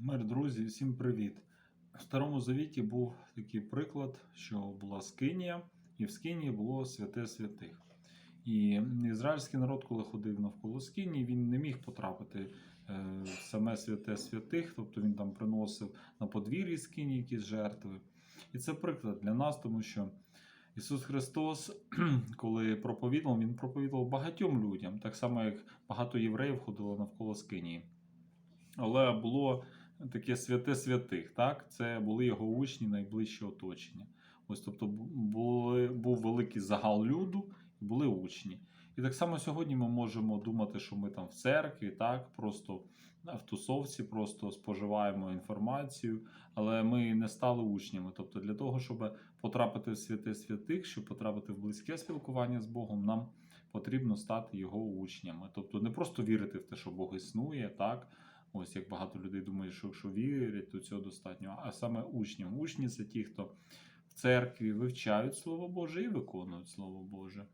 Мир, друзі, всім привіт! В Старому Завіті був такий приклад, що була Скинія, і в Скинії було святе святих. І ізраїльський народ, коли ходив навколо Скинії, він не міг потрапити е, в саме святе святих, тобто він там приносив на подвір'ї Скинії якісь жертви. І це приклад для нас, тому що Ісус Христос, коли проповідував, Він проповідував багатьом людям, так само як багато євреїв ходило навколо Скинії. Але було таке святе святих, так? Це були його учні, найближче оточення. Ось, тобто, були, був великий загал люду і були учні. І так само сьогодні ми можемо думати, що ми там в церкві, так, просто в тусовці, просто споживаємо інформацію, але ми не стали учнями. Тобто, для того, щоб потрапити в святе святих, щоб потрапити в близьке спілкування з Богом, нам потрібно стати його учнями. Тобто не просто вірити в те, що Бог існує, так. Ось як багато людей думають, що якщо вірять, то цього достатньо. А саме учні. Учні це ті, хто в церкві вивчають Слово Боже і виконують Слово Боже.